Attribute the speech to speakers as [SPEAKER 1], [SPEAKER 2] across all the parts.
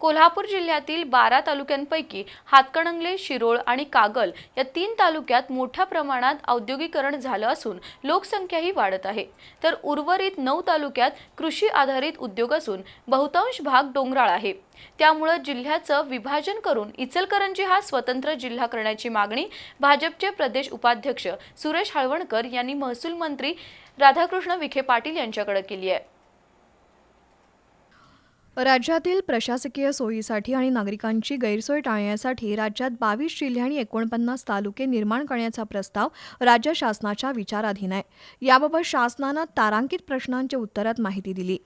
[SPEAKER 1] कोल्हापूर जिल्ह्यातील बारा तालुक्यांपैकी हातकणंगले शिरोळ आणि कागल या तीन तालुक्यात मोठ्या प्रमाणात औद्योगिकरण झालं असून लोकसंख्याही वाढत आहे. तर उर्वरित नऊ तालुक्यात कृषी आधारित उद्योग असून बहुतांश भाग डोंगराळ आहे. त्यामुळं जिल्ह्याचं विभाजन करून इचलकरंजी हा स्वतंत्र जिल्हा करण्याची मागणी भाजपचे प्रदेश उपाध्यक्ष सुरेश हळवणकर यांनी महसूल मंत्री राधाकृष्ण विखे पाटील यांच्याकडे केली आहे.
[SPEAKER 2] राज्यातील प्रशासकीय सोयीसाठी आणि नागरिकांची गैरसोय टाळण्यासाठी राज्यात बावीस जिल्हे आणि एकोणपन्नास तालुके निर्माण करण्याचा प्रस्ताव राज्य शासनाच्या विचाराधीन आहे. याबाबत शासनानं तारांकित प्रश्नांच्या उत्तरात माहिती दिली.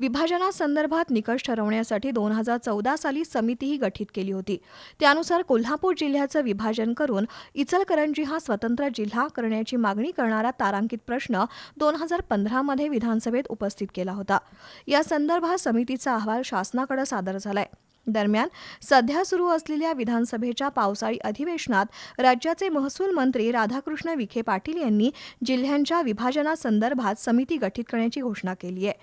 [SPEAKER 2] विभाजनासंदर्भात निकष ठरवण्यासाठी दोन हजार चौदा साली समितीही गठीत केली होती. त्यानुसार कोल्हापूर जिल्ह्याचं विभाजन करून इचलकरंजी हा स्वतंत्र जिल्हा करण्याची मागणी करणारा तारांकित प्रश्न दोन हजार पंधरामध्ये विधानसभेत उपस्थित केला होता. या संदर्भात समितीचा अहवाल शासनाकडे सादर झालाय. दरम्यान सध्या सुरू असलेल्या विधानसभेच्या पावसाळी अधिवेशनात राज्याचे महसूल मंत्री राधाकृष्ण विखे पाटील यांनी जिल्ह्यांच्या विभाजनासंदर्भात समिती गठीत करण्याची घोषणा केली आहे.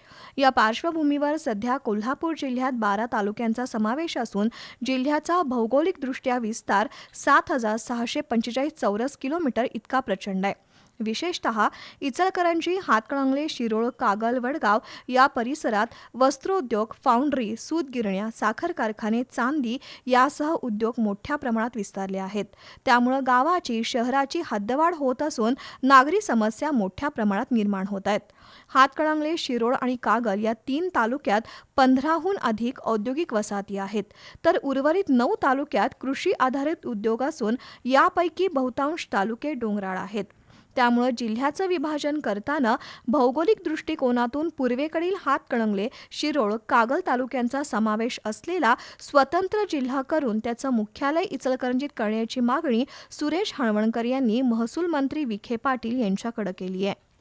[SPEAKER 2] या पार्श्वभूमीवर सध्या कोल्हापूर जिल्ह्यात बारा तालुक्यांचा समावेश असून जिल्ह्याचा भौगोलिकदृष्ट्या विस्तार सात हजार सहाशे पंचेचाळीस चौरस किलोमीटर इतका प्रचंड आहे. विशेषतः इचलकरंजी हातकणंगले शिरोळ कागल वडगाव या परिसरात वस्त्रोद्योग फाउंड्री सूतगिरण्या साखर कारखाने चांदी यासह उद्योग मोठ्या प्रमाणात विस्तारले आहेत. त्यामुळं गावाची शहराची हद्दवाढ होत असून नागरी समस्या मोठ्या प्रमाणात निर्माण होत आहेत. हातकणंगले शिरोळ आणि कागल या तीन तालुक्यात पंधराहून अधिक औद्योगिक वसाहती आहेत. तर उर्वरित नऊ तालुक्यात कृषी आधारित उद्योग असून यापैकी बहुतांश तालुके डोंगराळ आहेत. त्यामुळं जिल्ह्याचं विभाजन करताना भौगोलिक दृष्टिकोनातून पूर्वेकडील हातकणंगले शिरोळ कागल तालुक्यांचा समावेश असलेला स्वतंत्र जिल्हा करून त्याचं मुख्यालय इचलकरंजीत करण्याची मागणी सुरेश हळवणकर यांनी महसूल मंत्री विखे पाटील यांच्याकडे केली आहे.